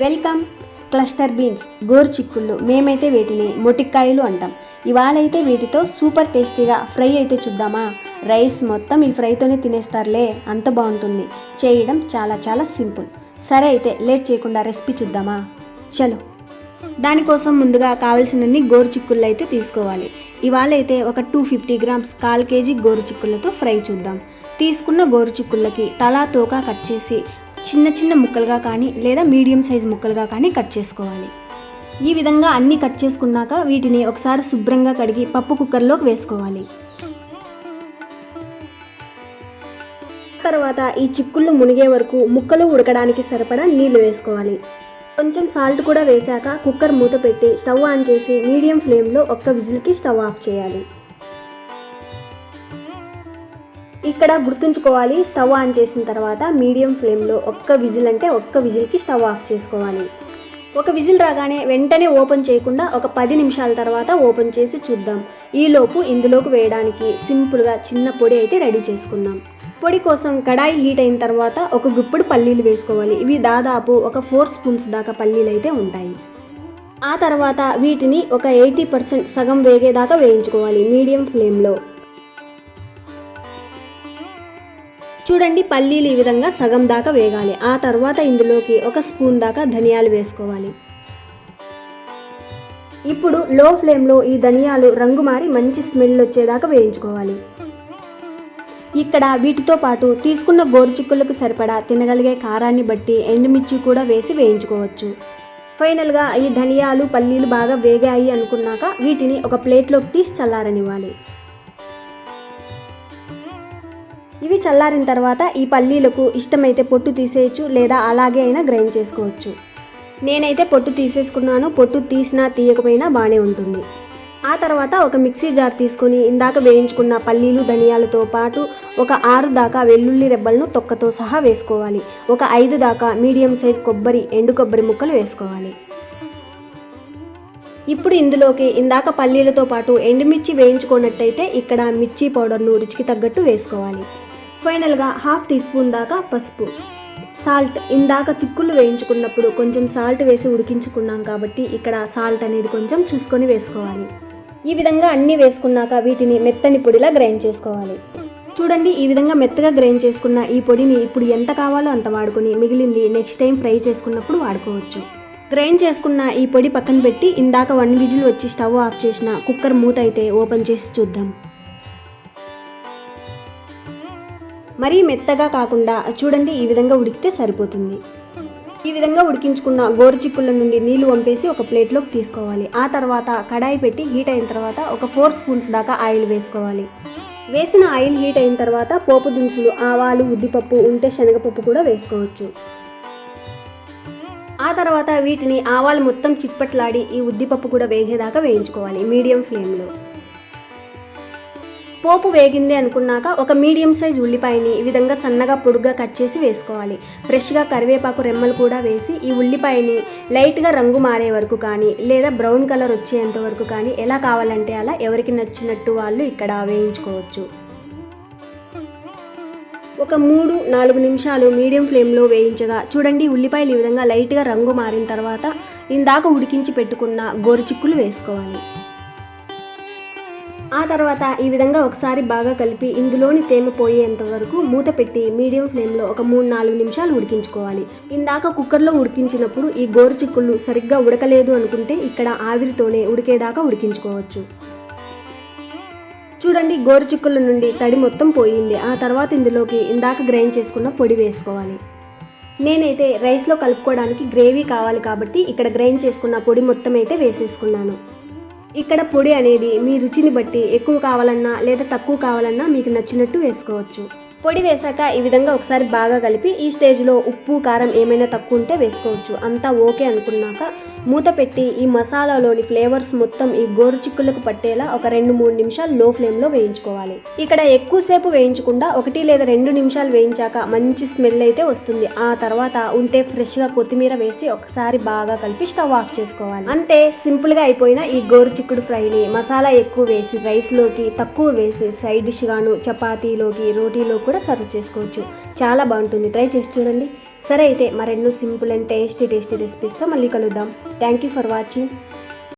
Welcome cluster beans గోరు చిక్కుళ్ళు మేమైతే వీటిని మొటిక్కాయలు అంటాం. ఇవాళైతే వీటితో సూపర్ టేస్టీగా ఫ్రై అయితే చూద్దామా? రైస్ మొత్తం ఈ ఫ్రైతోనే తినేస్తారులే అంత బాగుంటుంది. చేయడం చాలా చాలా సింపుల్. సరే అయితే లేట్ చేయకుండా రెసిపీ చూద్దామా? చలో. దానికోసం ముందుగా కావలసినన్ని గోరు చిక్కుళ్ళు అయితే తీసుకోవాలి. ఇవాళ అయితే ఒక టూ ఫిఫ్టీ గ్రామ్స్ కాల్ కేజీ గోరు చిక్కుళ్ళతో ఫ్రై చూద్దాం. తీసుకున్న గోరు చిక్కుళ్ళకి తలా తోక కట్ చేసి చిన్న చిన్న ముక్కలుగా కానీ లేదా మీడియం సైజ్ ముక్కలుగా కానీ కట్ చేసుకోవాలి. ఈ విధంగా అన్నీ కట్ చేసుకున్నాక వీటిని ఒకసారి శుభ్రంగా కడిగి పప్పు కుక్కర్లోకి వేసుకోవాలి. తర్వాత ఈ చిక్కుళ్ళు మునిగే వరకు ముక్కలు ఉడకడానికి సరిపడా నీళ్ళు వేసుకోవాలి. కొంచెం సాల్ట్ కూడా వేశాక కుక్కర్ మూత పెట్టి స్టవ్ ఆన్ చేసి మీడియం ఫ్లేమ్లో ఒక్క విజిల్కి స్టవ్ ఆఫ్ చేయాలి. ఇక్కడ గుర్తుంచుకోవాలి స్టవ్ ఆన్ చేసిన తర్వాత మీడియం ఫ్లేమ్లో ఒక్క విజిల్ అంటే ఒక్క విజిల్కి స్టవ్ ఆఫ్ చేసుకోవాలి. ఒక విజిల్ రాగానే వెంటనే ఓపెన్ చేయకుండా ఒక పది నిమిషాల తర్వాత ఓపెన్ చేసి చూద్దాం. ఈలోపు ఇందులోకి వేయడానికి సింపుల్గా చిన్న పొడి అయితే రెడీ చేసుకుందాం. పొడి కోసం కడాయి హీట్ అయిన తర్వాత ఒక గుప్పుడు పల్లీలు వేసుకోవాలి. ఇవి దాదాపు ఒక ఫోర్ స్పూన్స్ దాకా పల్లీలు అయితే ఉంటాయి. ఆ తర్వాత వీటిని ఒక ఎయిటీ పర్సెంట్ సగం వేగేదాకా వేయించుకోవాలి మీడియం ఫ్లేమ్లో. చూడండి పల్లీలు ఈ విధంగా సగం దాకా వేగాలి. ఆ తర్వాత ఇందులోకి ఒక స్పూన్ దాకా ధనియాలు వేసుకోవాలి. ఇప్పుడు లో ఫ్లేమ్లో ఈ ధనియాలు రంగు మారి మంచి స్మెల్ వచ్చేదాకా వేయించుకోవాలి. ఇక్కడ వీటితో పాటు తీసుకున్న గోరుచిక్కులకు సరిపడా తినగలిగే కారాన్ని బట్టి ఎండుమిర్చి కూడా వేసి వేయించుకోవచ్చు. ఫైనల్గా ఈ ధనియాలు పల్లీలు బాగా వేగాయి అనుకున్నాక వీటిని ఒక ప్లేట్లోకి తీసి చల్లారనివ్వాలి. ఇవి చల్లారిన తర్వాత ఈ పల్లీలకు ఇష్టమైతే పొట్టు తీసేయచ్చు లేదా అలాగే అయినా గ్రైండ్ చేసుకోవచ్చు. నేనైతే పొట్టు తీసేసుకున్నాను పొట్టు తీసినా తీయకపోయినా బాగానే ఉంటుంది. ఆ తర్వాత ఒక మిక్సీ జార్ తీసుకొని ఇందాక వేయించుకున్న పల్లీలు ధనియాలతో పాటు ఒక ఆరు దాకా వెల్లుల్లి రెబ్బలను తొక్కతో సహా వేసుకోవాలి. ఒక ఐదు దాకా మీడియం సైజ్ కొబ్బరి ఎండు కొబ్బరి ముక్కలు వేసుకోవాలి. ఇప్పుడు ఇందులోకి ఇందాక పల్లీలతో పాటు ఎండుమిర్చి వేయించుకున్నట్టయితే ఇక్కడ మిర్చి పౌడర్ను రుచికి తగ్గట్టు వేసుకోవాలి. ఫైనల్గా హాఫ్ టీ స్పూన్ దాకా పసుపు. సాల్ట్ ఇందాక చిక్కుళ్ళు వేయించుకున్నప్పుడు కొంచెం సాల్ట్ వేసి ఉడికించుకున్నాం కాబట్టి ఇక్కడ సాల్ట్ అనేది కొంచెం చూసుకొని వేసుకోవాలి. ఈ విధంగా అన్నీ వేసుకున్నాక వీటిని మెత్తని పొడిలా గ్రైండ్ చేసుకోవాలి. చూడండి ఈ విధంగా మెత్తగా గ్రైండ్ చేసుకున్న ఈ పొడిని ఇప్పుడు ఎంత కావాలో అంత వాడుకొని మిగిలింది నెక్స్ట్ టైం ఫ్రై చేసుకున్నప్పుడు వాడుకోవచ్చు. గ్రైండ్ చేసుకున్న ఈ పొడి పక్కన పెట్టి ఇందాక వన్ విజిల్ వచ్చి స్టవ్ ఆఫ్ చేసిన కుక్కర్ మూత అయితే ఓపెన్ చేసి చూద్దాం. మరీ మెత్తగా కాకుండా చూడండి ఈ విధంగా ఉడికితే సరిపోతుంది. ఈ విధంగా ఉడికించుకున్న గోరుచిక్కుల నుండి నీళ్ళు వంపేసి ఒక ప్లేట్లోకి తీసుకోవాలి. ఆ తర్వాత కడాయి పెట్టి హీట్ అయిన తర్వాత ఒక ఫోర్ స్పూన్స్ దాకా ఆయిల్ వేసుకోవాలి. వేసిన ఆయిల్ హీట్ అయిన తర్వాత పోపు దినుసులు ఆవాలు ఉద్దిపప్పు ఉంటే శనగపప్పు కూడా వేసుకోవచ్చు. ఆ తర్వాత వీటిని ఆవాలు మొత్తం చిట్పట్లాడి ఈ ఉద్దిపప్పు కూడా వేగేదాకా వేయించుకోవాలి మీడియం ఫ్లేమ్లో. పోపు వేగింది అనుకున్నాక ఒక మీడియం సైజ్ ఉల్లిపాయని ఈ విధంగా సన్నగా పొడుగ్గా కట్ చేసి వేసుకోవాలి. ఫ్రెష్గా కరివేపాకు రెమ్మలు కూడా వేసి ఈ ఉల్లిపాయని లైట్గా రంగు మారే వరకు కానీ లేదా బ్రౌన్ కలర్ వచ్చేంత వరకు కానీ ఎలా కావాలంటే అలా ఎవరికి నచ్చినట్టు వాళ్ళు ఇక్కడ వేయించుకోవచ్చు. ఒక మూడు నాలుగు నిమిషాలు మీడియం ఫ్లేమ్లో వేయించగా చూడండి ఉల్లిపాయలు ఈ విధంగా లైట్గా రంగు మారిన తర్వాత ఇందాక ఉడికించి పెట్టుకున్న గోరుచిక్కులు వేసుకోవాలి. ఆ తర్వాత ఈ విధంగా ఒకసారి బాగా కలిపి ఇందులోని తేమ పోయేంత వరకు మూత పెట్టి మీడియం ఫ్లేమ్లో ఒక మూడు నాలుగు నిమిషాలు ఉడికించుకోవాలి. ఇందాక కుక్కర్లో ఉడికించినప్పుడు ఈ గోరు చిక్కుళ్ళు సరిగ్గా ఉడకలేదు అనుకుంటే ఇక్కడ ఆవిరితోనే ఉడికేదాకా ఉడికించుకోవచ్చు. చూడండి గోరు చిక్కుల నుండి తడి మొత్తం పోయింది. ఆ తర్వాత ఇందులోకి ఇందాక గ్రైండ్ చేసుకున్న పొడి వేసుకోవాలి. నేనైతే రైస్లో కలుపుకోవడానికి గ్రేవీ కావాలి కాబట్టి ఇక్కడ గ్రైండ్ చేసుకున్న పొడి మొత్తం అయితే వేసేసుకున్నాను. ఇక్కడ పొడి అనేది మీ రుచిని బట్టి ఎక్కువ కావాలన్నా లేదా తక్కువ కావాలన్నా మీకు నచ్చినట్టు వేసుకోవచ్చు. పొడి వేశాక ఈ విధంగా ఒకసారి బాగా కలిపి ఈ స్టేజ్లో ఉప్పు కారం ఏమైనా తక్కువ ఉంటే వేసుకోవచ్చు. అంతా ఓకే అనుకున్నాక మూత పెట్టి ఈ మసాలాలోని ఫ్లేవర్స్ మొత్తం ఈ గోరు చిక్కులకు పట్టేలా ఒక రెండు మూడు నిమిషాలు లో ఫ్లేమ్లో వేయించుకోవాలి. ఇక్కడ ఎక్కువసేపు వేయించకుండా ఒకటి లేదా రెండు నిమిషాలు వేయించాక మంచి స్మెల్ అయితే వస్తుంది. ఆ తర్వాత ఉంటే ఫ్రెష్గా కొత్తిమీర వేసి ఒకసారి బాగా కలిపి స్టవ్ ఆఫ్ చేసుకోవాలి. అంతే సింపుల్గా అయిపోయిన ఈ గోరు చిక్కుడు ఫ్రైని మసాలా ఎక్కువ వేసి రైస్లోకి తక్కువ వేసి సైడ్ డిష్ గాను చపాతీలోకి రోటీలో కూడా సర్వ్ చేసుకోవచ్చు. చాలా బాగుంటుంది. ట్రై చేసి చూడండి. సరే అయితే మరెన్నో సింపుల్ అండ్ టేస్టీ టేస్టీ రెసిపీస్తో మళ్ళీ కలుద్దాం. Thank you for watching